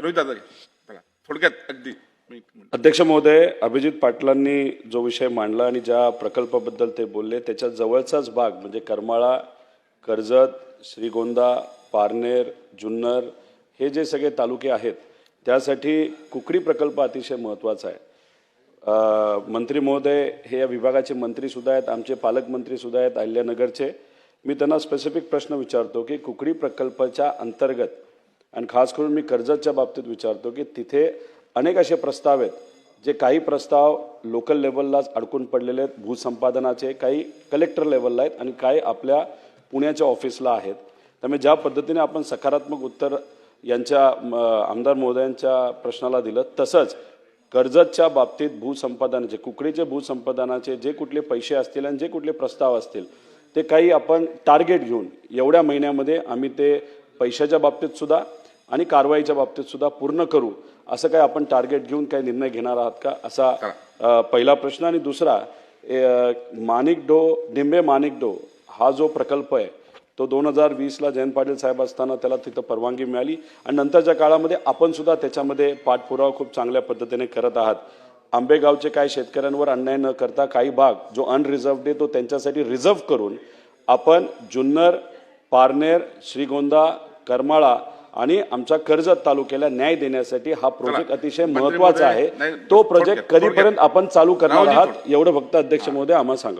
रोहित दादा चला थोडक्यात अगदी अध्यक्ष महोदय अभिजित पाटलांनी जो विषय मांडला आणि ज्या प्रकल्पाबद्दल ते बोलले त्याच्या जवळचाच भाग म्हणजे करमाळा कर्जत श्रीगोंदा पारनेर जुन्नर हे जे सगळे तालुके आहेत त्यासाठी कुकडी प्रकल्प अतिशय महत्त्वाचा आहे. मंत्री महोदय हे या विभागाचे मंत्री सुद्धा आहेत आमचे पालकमंत्री सुद्धा आहेत अहिल्यानगरचे. मी त्यांना स्पेसिफिक प्रश्न विचारतो की कुकडी प्रकल्पाच्या अंतर्गत आणि खास करून मी कर्जतच्या बाबतीत विचारतो की तिथे अनेक असे प्रस्ताव आहेत जे काही प्रस्ताव लोकल लेवललाच अडकून पडलेले आहेत भूसंपादनाचे काही कलेक्टर लेवलला आहेत आणि काही आपल्या पुण्याच्या ऑफिसला आहेत. त्यामुळे ज्या पद्धतीने आपण सकारात्मक उत्तर यांच्या म, आमदार महोदयांच्या प्रश्नाला दिलं तसंच कर्जतच्या बाबतीत भूसंपादनाचे कुकडीचे भूसंपादनाचे जे कुठले पैसे असतील आणि जे कुठले प्रस्ताव असतील ते काही आपण टार्गेट घेऊन एवढ्या महिन्यामध्ये आम्ही ते पैशाच्या बाबतीत सुद्धा आणि कारवाईच्या बाबतीत सुद्धा पूर्ण करू असं काय आपण टार्गेट घेऊन काही निर्णय घेणार आहात का? असा पहिला प्रश्न आणि दुसरा अ, माणिक डो निंबे माणिक डो हा जो प्रकल्प आहे तो दोन हजार वीसला जयंत पाटील साहेब असताना त्याला तिथं परवानगी मिळाली आणि नंतरच्या काळामध्ये आपण सुद्धा त्याच्यामध्ये पाठपुरावा खूप चांगल्या पद्धतीने करत आहात. आंबेगावचे काही शेतकऱ्यांवर अन्याय न करता काही भाग जो अनरिझर्वड आहे तो त्यांच्यासाठी रिझर्व करून आपण जुन्नर पारनेर श्रीगोंदा करमाळा आणि आमच्या कर्जत तालुक्याला न्याय देण्यासाठी हा प्रोजेक्ट अतिशय महत्त्वाचा आहे. तो प्रोजेक्ट कधीपर्यंत. आपण चालू करणार आहात एवढं फक्त अध्यक्ष महोदय आम्हाला सांगा.